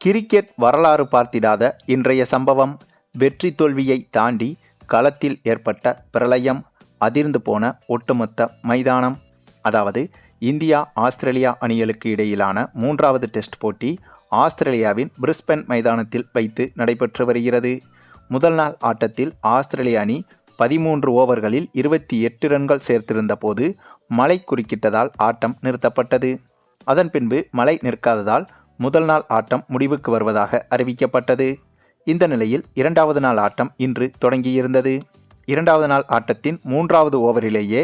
Cricket வரலாறு பார்த்திடாத இன்றைய சம்பவம் வெற்றி தோல்வியை தாண்டி களத்தில் ஏற்பட்ட பிரளயம் அதிர்ந்து போன ஒட்டுமொத்த மைதானம். அதாவது இந்தியா ஆஸ்திரேலியா அணிகளுக்கு இடையிலான மூன்றாவது டெஸ்ட் போட்டி ஆஸ்திரேலியாவின் பிரிஸ்பென் மைதானத்தில் வைத்து நடைபெற்று வருகிறது. முதல் நாள் ஆட்டத்தில் ஆஸ்திரேலிய அணி பதிமூன்று ஓவர்களில் இருபத்தி எட்டு ரன்கள் சேர்த்திருந்த போது மழை குறுக்கிட்டதால் ஆட்டம் நிறுத்தப்பட்டது. அதன் பின்பு மழை நிற்காததால் முதல் நாள் ஆட்டம் முடிவுக்கு வருவதாக அறிவிக்கப்பட்டது. இந்த நிலையில் இரண்டாவது நாள் ஆட்டம் இன்று தொடங்கியிருந்தது. இரண்டாவது நாள் ஆட்டத்தின் மூன்றாவது ஓவரிலேயே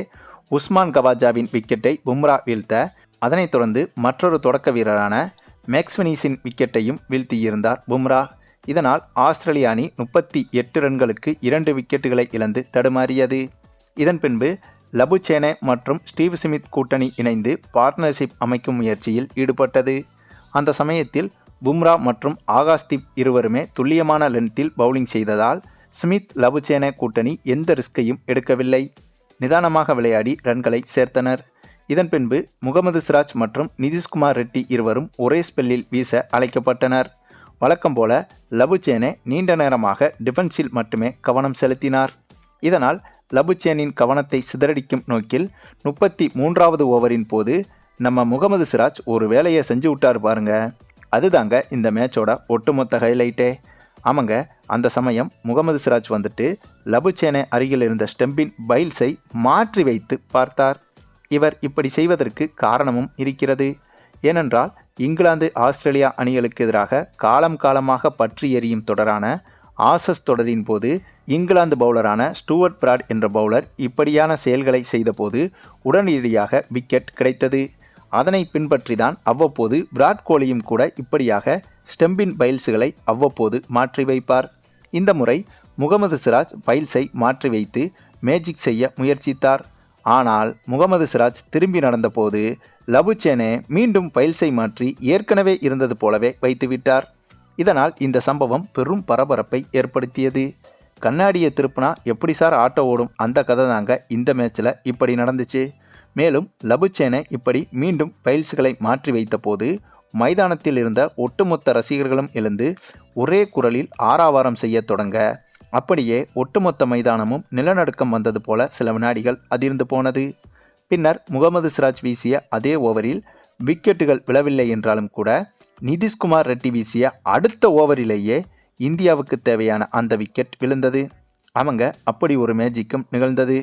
உஸ்மான் கவாஜாவின் விக்கெட்டை பும்ரா வீழ்த்த அதனைத் தொடர்ந்து மற்றொரு தொடக்க வீரரான மேக்ஸ்வனீஸின் விக்கெட்டையும் வீழ்த்தியிருந்தார் பும்ரா. இதனால் ஆஸ்திரேலிய அணி முப்பத்தி எட்டு ரன்களுக்கு இரண்டு விக்கெட்டுகளை இழந்து தடுமாறியது. இதன் பின்பு லபுச்சேனே மற்றும் ஸ்டீவ் ஸ்மித் கூட்டணி இணைந்து பார்ட்னர்ஷிப் அமைக்கும் முயற்சியில் ஈடுபட்டது. அந்த சமயத்தில் பும்ரா மற்றும் ஆகாஷ்தீப் இருவருமே துல்லியமான லென்த்தில் பவுலிங் செய்ததால் ஸ்மித் லபுச்சேன கூட்டணி எந்த ரிஸ்கையும் எடுக்கவில்லை. நிதானமாக விளையாடி ரன்களை சேர்த்தனர். இதன் பின்பு முகமது சிராஜ் மற்றும் நிதிஷ்குமார் ரெட்டி இருவரும் ஒரே ஸ்பெல்லில் வீச அழைக்கப்பட்டனர். வழக்கம் போல லபுச்சேனே நீண்ட நேரமாக டிஃபென்ஸில் மட்டுமே கவனம் செலுத்தினார். இதனால் லபுச்சேனின் கவனத்தை சிதறடிக்கும் நோக்கில் முப்பத்தி மூன்றாவது ஓவரின் போது நம்ம முகமது சிராஜ் ஒரு வேலையை செஞ்சு விட்டார் பாருங்க. அதுதாங்க இந்த மேட்சோட ஒட்டுமொத்த ஹைலைட்டே. ஆமாங்க அந்த சமயம் முகமது சிராஜ் வந்துட்டு லபுச்சேனை அருகில் இருந்த ஸ்டெம்பின் பைல்ஸை மாற்றி வைத்து பார்த்தார். இவர் இப்படி செய்வதற்கு காரணமும் இருக்கிறது. ஏனென்றால் இங்கிலாந்து ஆஸ்திரேலியா அணிகளுக்கு எதிராக காலம் காலமாக பற்றி எறியும் தொடரான ஆசஸ் தொடரின் போது இங்கிலாந்து பவுலரான ஸ்டூவர்ட் பிராட் என்ற பவுலர் இப்படியான செயல்களை செய்தபோது உடனடியாக விக்கெட் கிடைத்தது. அதனை பின்பற்றி தான் அவ்வப்போது விராட் கோலியும் கூட இப்படியாக ஸ்டெம்பின் பைல்ஸுகளை அவ்வப்போது மாற்றி வைப்பார். இந்த முறை முகமது சிராஜ் பைல்ஸை மாற்றி வைத்து மேஜிக் செய்ய முயற்சித்தார். ஆனால் முகமது சிராஜ் திரும்பி நடந்தபோது லபுச்சேனே மீண்டும் பைல்ஸை மாற்றி ஏற்கனவே இருந்தது போலவே வைத்துவிட்டார். இதனால் இந்த சம்பவம் பெரும் பரபரப்பை ஏற்படுத்தியது. கண்ணாடியை திருப்பினா எப்படி சார் ஆட்டோ ஓடும்? அந்த கதை தாங்க இந்த மேட்ச்சில் இப்படி நடந்துச்சு. மேலும் லபுச்சேனை இப்படி மீண்டும் பைல்ஸ்களை மாற்றி வைத்தபோது மைதானத்தில் இருந்த ஒட்டுமொத்த ரசிகர்களும் எழுந்து ஒரே குரலில் ஆறாவாரம் செய்ய தொடங்க. அப்படியே ஒட்டுமொத்த மைதானமும் நிலநடுக்கம் வந்தது போல சில வினாடிகள் அதிர்ந்து போனது. பின்னர் முகமது சிராஜ் வீசிய அதே ஓவரில் விக்கெட்டுகள் விழவில்லை என்றாலும் கூட நிதிஷ்குமார் ரெட்டி வீசிய அடுத்த ஓவரிலேயே இந்தியாவுக்கு தேவையான அந்த விக்கெட் விழுந்தது. அவங்க அப்படி ஒரு மேஜிக்கும் நிகழ்ந்தது.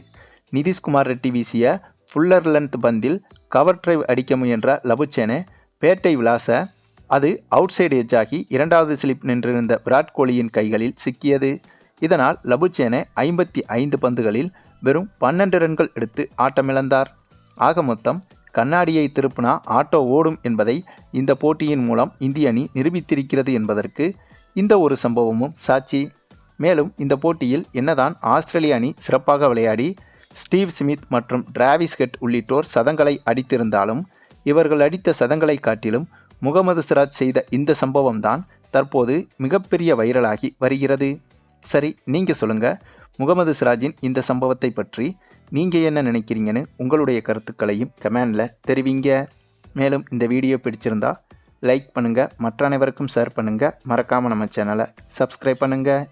நிதிஷ்குமார் ரெட்டி வீசிய ஃபுல்லர் லென்த் பந்தில் கவர் டிரைவ் அடிக்க முயன்ற லபுச்சேனே பேட்டை விளாச அது அவுட் சைடு எஜ்ஜாகி இரண்டாவது ஸ்லிப் நின்றிருந்த விராட் கோலியின் கைகளில் சிக்கியது. இதனால் லபுச்சேனே ஐம்பத்தி ஐந்து பந்துகளில் வெறும் பன்னெண்டு ரன்கள் எடுத்து ஆட்டமிழந்தார். ஆக மொத்தம் கண்ணாடியை திருப்பினா ஆட்டோ ஓடும் என்பதை இந்த போட்டியின் மூலம் இந்திய அணி நிரூபித்திருக்கிறது என்பதற்கு இந்த ஒரு சம்பவமும் சாட்சி. மேலும் இந்த போட்டியில் என்னதான் ஆஸ்திரேலிய அணி சிறப்பாக விளையாடி ஸ்டீவ் ஸ்மித் மற்றும் டிராவிஸ் ஹெட் உள்ளிட்டோர் சதங்களை அடித்திருந்தாலும் இவர்கள் அடித்த சதங்களை காட்டிலும் முகமது சிராஜ் செய்த இந்த சம்பவம் தான் தற்போது மிகப்பெரிய வைரலாகி வருகிறது. சரி நீங்கள் சொல்லுங்கள் முகமது சிராஜின் இந்த சம்பவத்தை பற்றி நீங்கள் என்ன நினைக்கிறீங்கன்னு உங்களுடைய கருத்துக்களையும் கமெண்டில் தெரிவிங்க. மேலும் இந்த வீடியோ பிடிச்சிருந்தா லைக் பண்ணுங்கள் மற்ற அனைவருக்கும் ஷேர் பண்ணுங்கள் மறக்காமல் நம்ம சேனலை சப்ஸ்கிரைப் பண்ணுங்கள்